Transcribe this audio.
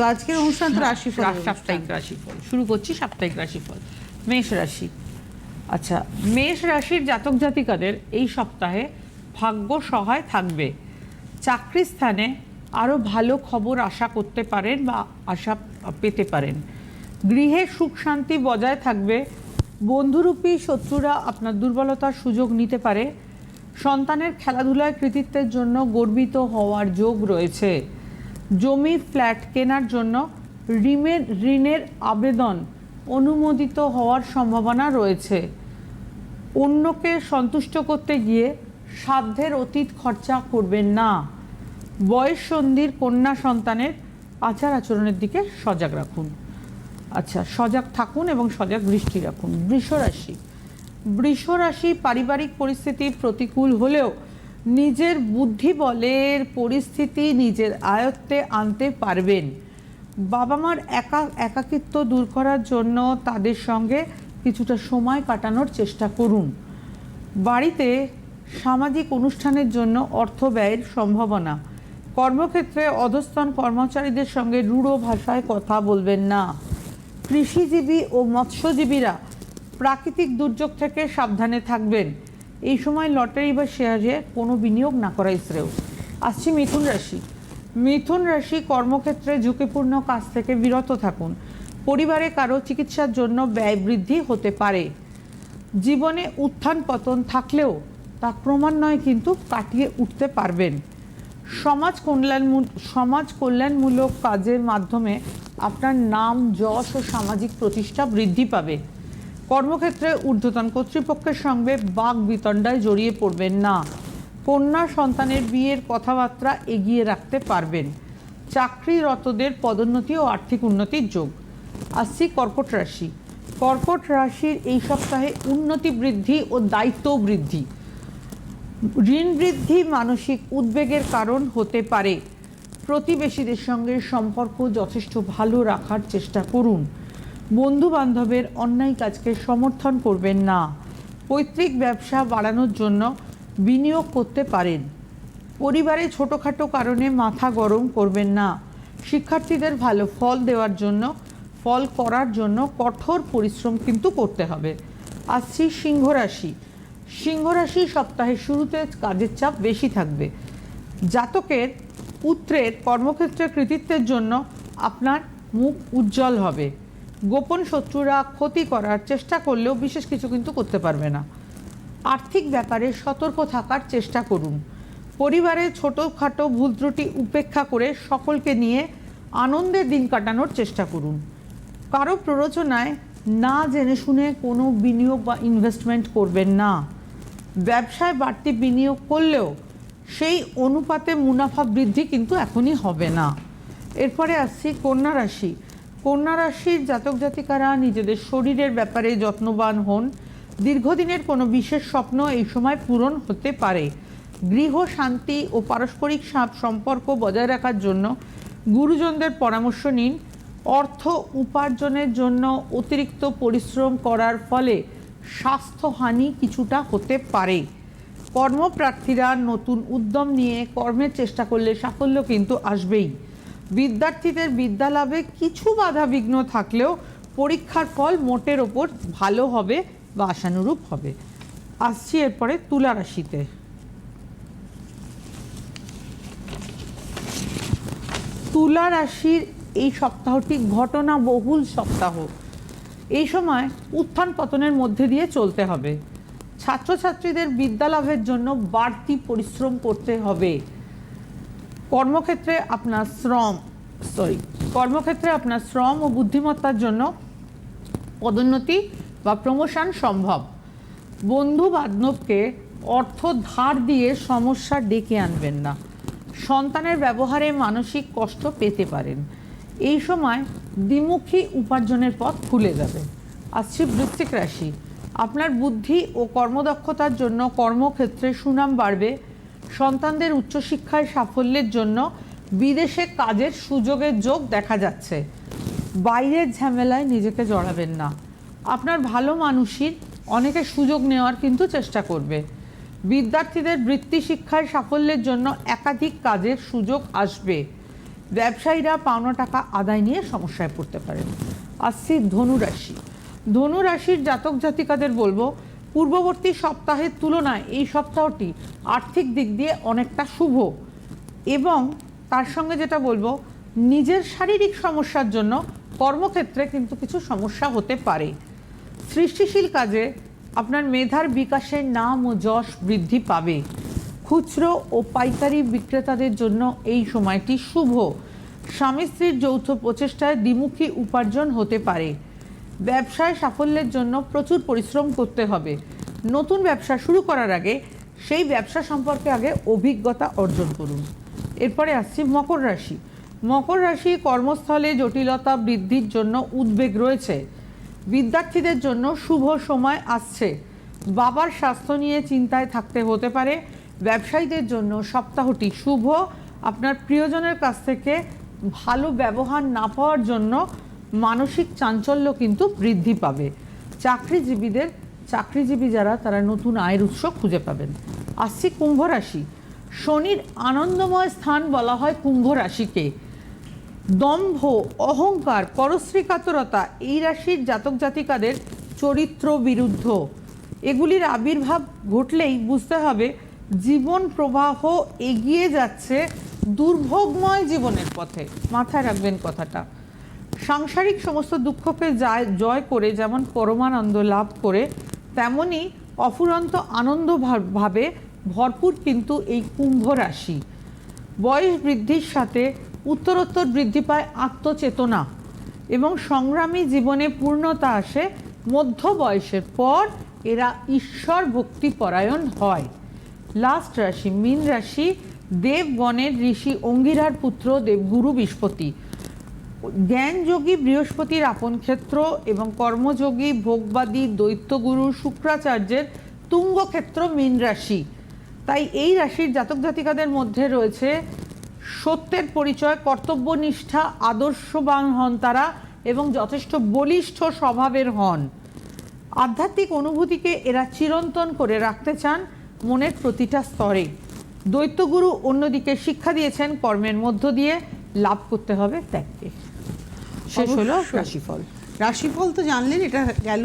তো আজকের অনুষ্ঠান তো রাশিফল। সাপ্তাহিক রাশিফল। শুরু করছি সাপ্তাহিক রাশিফল। মেষ রাশি। আচ্ছা মেষ রাশির জাতক জাতিকাদের এই সপ্তাহে ভাগ্য সহায় থাকবে। চাকরি স্থানে আরও ভালো খবর আশা করতে পারেন বা আশা পেতে পারেন। গৃহে সুখ শান্তি বজায় থাকবে। বন্ধুরূপী শত্রুরা আপনার দুর্বলতার সুযোগ নিতে পারে। সন্তানের খেলাধুলায় কৃতিত্বের জন্য গর্বিত হওয়ার যোগ রয়েছে। জমি ফ্ল্যাট কেনার জন্য ঋণের ঋণের আবেদন অনুমোদিত হওয়ার সম্ভাবনা রয়েছে। অন্যকে সন্তুষ্ট করতে গিয়ে সাধ্যের অতীত খরচা করবেন না। বয়স সন্ধির কন্যা সন্তানের আচার আচরণের দিকে সজাগ রাখুন। আচ্ছা সজাগ থাকুন এবং সজাগ দৃষ্টি রাখুন। বৃষ রাশি বৃষ রাশি পারিবারিক পরিস্থিতি প্রতিকূল হলেও নিজের বুদ্ধি বলের পরিস্থিতি নিজের আয়ত্তে আনতে পারবেন। বাবা মার একা, একাকিত্ব দূর করার জন্য তাদের সঙ্গে কিছুটা সময় কাটানোর চেষ্টা করুন। বাড়িতে সামাজিক অনুষ্ঠানের জন্য অর্থ ব্যয়ের সম্ভাবনা। কর্মক্ষেত্রে অধস্তন কর্মচারীদের সঙ্গে রূঢ় ভাষায় কথা বলবেন না। কৃষিজীবী ও মৎস্যজীবীরা প্রাকৃতিক দুর্যোগ থেকে সাবধানে থাকবেন। এই সময় লটারি বা শেয়ারে কোনো বিনিয়োগ না করাই শ্রেয়। আসছি মিথুন রাশি। মিথুন রাশি কর্মক্ষেত্রে ঝুঁকিপূর্ণ কাজ থেকে বিরত থাকুন। পরিবারে কারও চিকিৎসার জন্য ব্যয় বৃদ্ধি হতে পারে। জীবনে উত্থান পতন থাকলেও তা ক্রমান্বয়ে কিন্তু কাটিয়ে উঠতে পারবেন। সমাজ কল্যাণ সমাজ কল্যাণমূলক কাজের মাধ্যমে আপনার নাম, যশ ও সামাজিক প্রতিষ্ঠা বৃদ্ধি পাবে। কর্মক্ষেত্রে ঊর্ধ্বতন কর্তৃপক্ষের সঙ্গে বাক বিতণ্ডায় জড়িয়ে পড়বেন না। কন্যা সন্তানের বিয়ের কথাবার্তা এগিয়ে রাখতে পারবেন। চাকরিরতদের পদোন্নতি ও আর্থিক উন্নতির যোগ। আসছি কর্কট রাশি। কর্কট রাশির এই সপ্তাহে উন্নতি বৃদ্ধি ও দায়িত্ব বৃদ্ধি। ঋণ বৃদ্ধি মানসিক উদ্বেগের কারণ হতে পারে। প্রতিবেশীদের সঙ্গে সম্পর্ক যথেষ্ট ভালো রাখার চেষ্টা করুন। বন্ধু বান্ধবের অন্যায় কাজকে সমর্থন করবেন না। পৈতৃক ব্যবসা বাড়ানোর জন্য বিনিয়োগ করতে পারেন। পরিবারে ছোটোখাটো কারণে মাথা গরম করবেন না। শিক্ষার্থীদের ভালো ফল দেওয়ার জন্য, ফল করার জন্য কঠোর পরিশ্রম কিন্তু করতে হবে। আসছি সিংহ রাশি সিংহ রাশি সপ্তাহের শুরুতে কাজের চাপ বেশি থাকবে। জাতকের, পুত্রের কর্মক্ষেত্রে কৃতিত্বের জন্য আপনার মুখ উজ্জ্বল হবে। গোপন শত্রুরা ক্ষতি করার চেষ্টা করলেও বিশেষ কিছু কিন্তু করতে পারবে না। আর্থিক ব্যাপারে সতর্ক থাকার চেষ্টা করুন। পরিবারে ছোটোখাটো ভুল ত্রুটি উপেক্ষা করে সকলকে নিয়ে আনন্দের দিন কাটানোর চেষ্টা করুন। কারও প্ররোচনায় না জেনে শুনে কোনো বিনিয়োগ বা ইনভেস্টমেন্ট করবেন না। ব্যবসায় বাড়তি বিনিয়োগ করলেও সেই অনুপাতে মুনাফা বৃদ্ধি কিন্তু এখনই হবে না। এরপরে আসছি কন্যা রাশি। কন্যা রাশির জাতক জাতিকারা নিজেদের শরীরের ব্যাপারে যত্নবান হন। দীর্ঘদিনের কোনো বিশেষ স্বপ্ন এই সময় পূরণ হতে পারে। গৃহ শান্তি ও পারস্পরিক সাপ সম্পর্ক বজায় রাখার জন্য গুরুজনদের পরামর্শ নিন। অর্থ উপার্জনের জন্য অতিরিক্ত পরিশ্রম করার ফলে স্বাস্থ্যহানি কিছুটা হতে পারে। কর্মপ্রার্থীরা নতুন উদ্যম নিয়ে কর্মের চেষ্টা করলে সাফল্য কিন্তু আসবেই। বিদ্যার্থীদের বিদ্যা লাভে কিছু বাধা বিঘ্ন থাকলেও পরীক্ষার ফল মোটের ওপর ভালো হবে বা আশানুরূপ হবে। আসছি এরপরে তুলা রাশিতে। তুলা রাশির এই সপ্তাহটি ঘটনা বহুল সপ্তাহ। এই সময় উত্থান পতনের মধ্যে দিয়ে চলতে হবে। ছাত্রছাত্রীদের বিদ্যা লাভের জন্য বাড়তি পরিশ্রম করতে হবে। কর্মক্ষেত্রে আপনার শ্রম সরি কর্মক্ষেত্রে আপনার শ্রম ও বুদ্ধিমত্তার জন্য পদোন্নতি বা প্রমোশন সম্ভব। বন্ধু বান্ধবকে অর্থ ধার দিয়ে সমস্যা ডেকে আনবেন না। সন্তানের ব্যবহারে মানসিক কষ্ট পেতে পারেন। এই সময় দ্বিমুখী উপার্জনের পথ খুলে যাবে। আসছি বৃশ্চিক রাশি। আপনার বুদ্ধি ও কর্মদক্ষতার জন্য কর্মক্ষেত্রে সুনাম বাড়বে। সন্তানদের উচ্চশিক্ষায় সাফল্যের জন্য বিদেশে কাজের সুযোগের যোগ দেখা যাচ্ছে। বাইরের ঝামেলায় নিজেকে জড়াবেন না। আপনার ভালো মানুষই অনেকে সুযোগ নেওয়ার কিন্তু চেষ্টা করবে। বিদ্যার্থীদের বৃত্তি শিক্ষায় সাফল্যের জন্য একাধিক কাজের সুযোগ আসবে। ব্যবসায়ীরা পাওনা টাকা আদায় নিয়ে সমস্যায় পড়তে পারেন। আসছি ধনুরাশি। ধনুরাশির জাতক জাতিকাদের বলব পূর্ববর্তী সপ্তাহের তুলনায় এই সপ্তাহটি আর্থিক দিক দিয়ে অনেকটা শুভ। এবং তার সঙ্গে যেটা বলব, নিজের শারীরিক সমস্যার জন্য কর্মক্ষেত্রে কিন্তু কিছু সমস্যা হতে পারে। সৃষ্টিশীল কাজে আপনার মেধার বিকাশের নাম ও যশ বৃদ্ধি পাবে। খুচরো ও পাইকারি বিক্রেতাদের জন্য এই সময়টি শুভ। স্বামী স্ত্রীর যৌথ প্রচেষ্টায় দ্বিমুখী উপার্জন হতে পারে। ব্যবসায় সাফল্যের জন্য প্রচুর পরিশ্রম করতে হবে। নতুন ব্যবসা শুরু করার আগে সেই ব্যবসা সম্পর্কে আগে অভিজ্ঞতা অর্জন করুন। এরপরে আসছি মকর রাশি। মকর রাশি কর্মস্থলে জটিলতা বৃদ্ধির জন্য উদ্বেগ রয়েছে। বিদ্যার্থীদের জন্য শুভ সময় আসছে। বাবার স্বাস্থ্য নিয়ে চিন্তায় থাকতে হতে পারে। ব্যবসায়ীদের জন্য সপ্তাহটি শুভ। আপনার প্রিয়জনের কাছ থেকে ভালো ব্যবহার না পাওয়ার জন্য মানসিক চাঞ্চল্য কিন্তু বৃদ্ধি পাবে। চাকরিজীবীদের, চাকরিজীবী যারা, তারা নতুন আয়ের উৎস খুঁজে পাবেন। আসছি কুম্ভ রাশি। শনির আনন্দময় স্থান বলা হয় কুম্ভ রাশিকে। দম্ভ, অহংকার, পরশ্রীকাতরতা, এই রাশির জাতক জাতিকাদের চরিত্র বিরুদ্ধ। এগুলির আবির্ভাব ঘটলেই বুঝতে হবে জীবন প্রবাহ এগিয়ে যাচ্ছে দুর্ভোগময় জীবনের পথে। মাথায় রাখবেন কথাটা। সাংসারিক সমস্ত দুঃখকে যায়, জয় করে যেমন পরমানন্দ লাভ করে, তেমনি অফুরন্ত আনন্দ ভাবে ভরপুর কিন্তু এই কুম্ভ রাশি। বয়স বৃদ্ধির সাথে উত্তরোত্তর বৃদ্ধি পায় আত্মচেতনা এবং সংগ্রামী জীবনে পূর্ণতা আসে মধ্য বয়সের পর এরা ঈশ্বর ভক্তি পরায়ণ হয়। লাস্ট রাশি, মীন রাশি, দেবগণের ঋষি অঙ্গিরার পুত্র দেবগুরু বৃহস্পতি। জ্ঞানযোগী বৃহস্পতির আপন ক্ষেত্র এবং কর্মযোগী, ভোগবাদী, দৈত্যগুরু, শুক্রাচার্যের তুঙ্গক্ষেত্র মীন রাশি। তাই এই রাশির জাতক জাতিকাদের মধ্যে রয়েছে সত্যের পরিচয়, কর্তব্যনিষ্ঠা, আদর্শবান হন তারা এবং যথেষ্ট বলিষ্ঠ স্বভাবের হন। আধ্যাত্মিক অনুভূতিকে এরা চিরন্তন করে রাখতে চান মনের প্রতিটা স্তরে। দৈত্যগুরু অন্যদিকে শিক্ষা দিয়েছেন কর্মের মধ্য দিয়ে। লাভ করতে হবে ত্যাগকে। শেষ হলো? রাশিফল। রাশিফল তো জানলেন এটা গেল